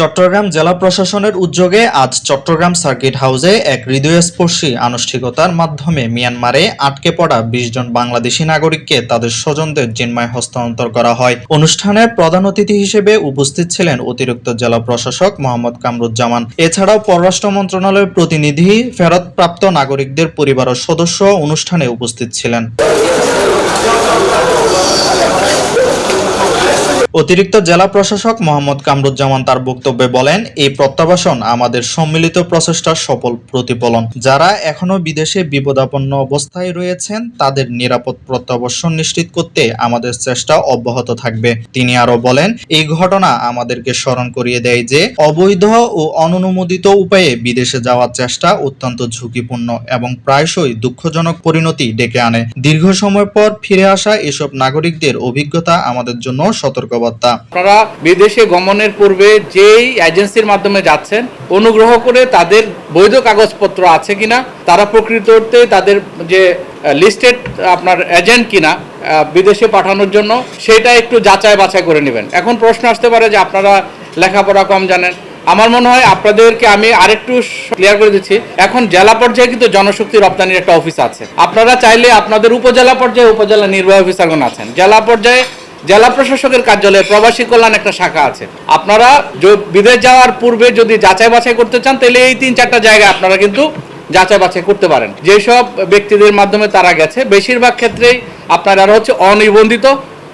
চট্টগ্রাম জেলা প্রশাসনের উদ্যোগে আজ চট্টগ্রাম সার্কিট হাউসে এক হৃদয়স্পর্শী আনুষ্ঠানিকতার মাধ্যমে মিয়ানমারে আটকে পড়া বিশ জন বাংলাদেশি নাগরিককে তাদের স্বজনদের জিম্মায় হস্তান্তর করা হয়। অনুষ্ঠানে প্রধান অতিথি হিসেবে উপস্থিত ছিলেন অতিরিক্ত জেলা প্রশাসক মোহাম্মদ কামরুজ্জামান। এছাড়াও পররাষ্ট্র মন্ত্রণালয়ের প্রতিনিধি, ফেরতপ্রাপ্ত নাগরিকদের পরিবারের সদস্য অনুষ্ঠানে উপস্থিত ছিলেন। অতিরিক্ত জেলা প্রশাসক মোহাম্মদ কামরুজ্জামান তার বক্তব্যে বলেন, এই প্রত্যাবাসন আমাদের সম্মিলিত প্রচেষ্টার সফল প্রতিফলন। যারা এখনও বিদেশে বিপদাপন্ন অবস্থায় রয়েছেন, তাদের নিরাপদ প্রত্যাবাসন নিশ্চিত করতে আমাদের চেষ্টা অব্যাহত থাকবে। তিনি আরও বলেন, এই ঘটনা আমাদেরকে স্মরণ করিয়ে দেয় যে, অবৈধ ও অননুমোদিত উপায়ে বিদেশে যাওয়ার চেষ্টা অত্যন্ত ঝুঁকিপূর্ণ এবং প্রায়শই দুঃখজনক পরিণতি ডেকে আনে। দীর্ঘ সময় পর ফিরে আসা এসব নাগরিকদের অভিজ্ঞতা আমাদের জন্য সতর্কবার্তা। আপনারা বিদেশে গমনের পূর্বে যেই এজেন্সির মাধ্যমে যাচ্ছেন, অনুগ্রহ করে তাদের বৈধ কাগজপত্র আছে কিনা, তারা প্রকৃত অর্থে তাদের যে লিস্টেড আপনার এজেন্ট কিনা বিদেশে পাঠানোর জন্য, সেটা একটু যাচাই বাছাই করে নেবেন। এখন প্রশ্ন আসতে পারে যে আপনারা লেখাপড়া কম জানেন। আমার মনে হয় আপনাদেরকে আমি আরেকটু ক্লিয়ার করে দিচ্ছি, এখন জেলা পর্যায়ে কিন্তু জনশক্তি রপ্তানির একটা অফিস আছে। আপনারা চাইলে আপনাদের উপজেলা পর্যায়ে উপজেলা নির্বাহী অফিসারগণ আছেন। জেলা পর্যায়ে জেলা প্রশাসকের কার্যালয়ে প্রবাসী কল্যাণ একটা শাখা আছে। আপনারা বিদেশ যাওয়ার পূর্বে যদি যাচাই বাছাই করতে চান, তাহলে এই তিন চারটা জায়গায় আপনারা কিন্তু যাচাই বাছাই করতে পারেন। যেসব ব্যক্তিদের মাধ্যমে তারা গেছে, বেশিরভাগ ক্ষেত্রেই আপনারা হচ্ছে অনিবন্ধিত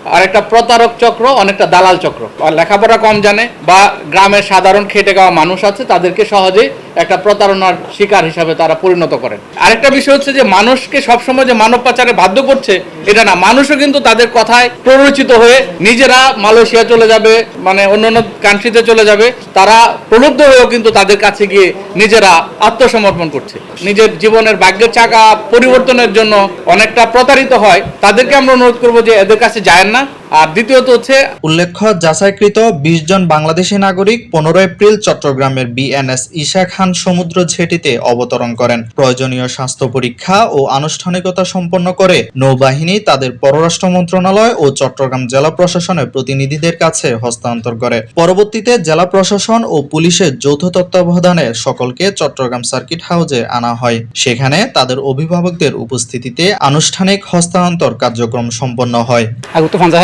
আর একটা প্রতারক চক্র, অনেকটা দালাল চক্র। আর লেখাপড়া কম জানে বা গ্রামের সাধারণ খেটে খাওয়া মানুষ আছে, তাদেরকে সহজেই একটা প্রতারণার শিকার হিসাবে তারা পরিণত করেন। আরেকটা বিষয় হচ্ছে যে, মানুষকে সবসময় যে মানব পাচারে বাধ্য করছে, এটা না। মানুষও কিন্তু তাদের কথায় প্ররোচিত হয়ে নিজেরা মালয়েশিয়া চলে যাবে মানে অন্য অন্য কান্ট্রিতে চলে যাবে, তারা প্রলুব্ধ হয়েও কিন্তু তাদের কাছে গিয়ে নিজেরা আত্মসমর্পণ করছে। নিজের জীবনের ভাগ্যের চাকা পরিবর্তনের জন্য অনেকটা প্রতারিত হয়। তাদেরকে আমরা অনুরোধ করব যে, এদের কাছে যায় না। আর দ্বিতীয়ত হচ্ছে উল্লেখ্য যাচাইকৃত বিশ জন বাংলাদেশি নাগরিক পনেরো এপ্রিল চট্টগ্রামের বিএনএস ঈশা খান সমুদ্র ঝেটিতে অবতরণ করেন। প্রয়োজনীয় স্বাস্থ্য পরীক্ষা ও আনুষ্ঠানিকতা সম্পন্ন করে নৌবাহিনী তাদের পররাষ্ট্র মন্ত্রণালয় ও চট্টগ্রাম জেলা প্রশাসনের প্রতিনিধিদের কাছে হস্তান্তর করে। পরবর্তীতে জেলা প্রশাসন ও পুলিশের যৌথ তত্ত্বাবধানে সকলকে চট্টগ্রাম সার্কিট হাউসে আনা হয়। সেখানে তাদের অভিভাবকদের উপস্থিতিতে আনুষ্ঠানিক হস্তান্তর কার্যক্রম সম্পন্ন হয়। পঞ্চাশ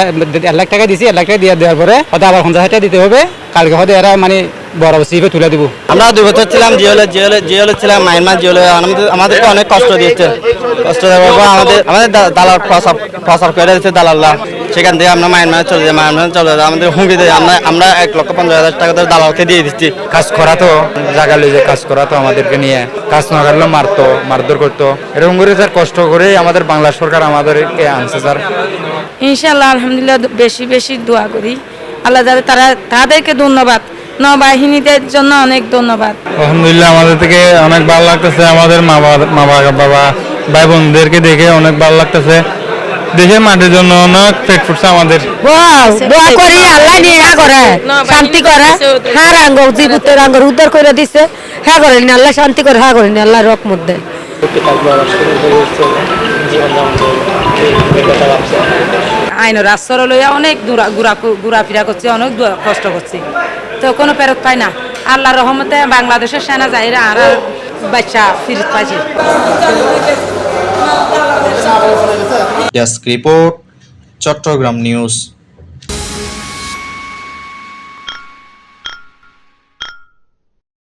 এক লাখ টাকা দিছি এক লাখ টাকা দিয়ে দেওয়ার পরে হয়তো আবার পঞ্চাশ হাজার টাকা দিতে হবে। কালকে হয়তো এরা মানে বড় সিপে তুলে দিব। আমরা দুই বছর ছিলাম জিওলে জিওলে জিওলে ছিলাম মাইনমার জিওলে আমাদেরকে অনেক কষ্ট দিয়েছে। কষ্ট দেওয়ার পর আমাদের আমাদের দালাল প্রসাব প্রসাব করে দিচ্ছে দালাল্লা সেখান থেকে আমরা মাইনমার চলে যাই মাইনমার চলে যাই আমাদের হুমকি দেয় আমরা আমরা এক লক্ষ পঞ্চাশ হাজার টাকা ধরে দালালকে দিয়ে দিচ্ছি। কাজ করা তো জায়গা লইছে কাজ করা তো আমাদেরকে নিয়ে। কাজ না করলে মারতো মারধর করতো। এরকম করে স্যার কষ্ট করে আমাদের বাংলা সরকার আমাদেরকে আনছে স্যার। ইনশাল্লাহ আলহামদুলিল্লাহ বেশি বেশি দোয়া করি। আল্লাহ যাতে তারা তাদেরকে ধন্যবাদ। নৌবাহিনীদের জন্য অনেক ধন্যবাদ। আলহামদুলিল্লাহ আমাদের থেকে অনেক ভালো লাগতেছে। আমাদের মা বাবা মা বাবা ভাই বোনদেরকে দেখে অনেক ভালো লাগতেছে। দেশের মাটির জন্য অনেক পেট ফুটছে আমাদের। দোয়া করি আল্লাহ নিয়ে হ্যাঁ করে। শান্তি করে। হ্যাঁ রাঙ্গ জীবুতের রাঙ্গ উদ্ধার করে দিছে। হ্যাঁ করেন আল্লাহ শান্তি করে হ্যাঁ করেন আল্লাহ রকমত দেয় আইনের আশ্রয় লইয়া অনেক ঘুরা ঘুরাফিরা করছে, অনেক কষ্ট করছি। তো কোনো ফেরত পাই না। আল্লাহ রহমতে বাংলাদেশের সেনা যাই আর বাচ্চা ফিরত পাইছি। Desk report Chittagong news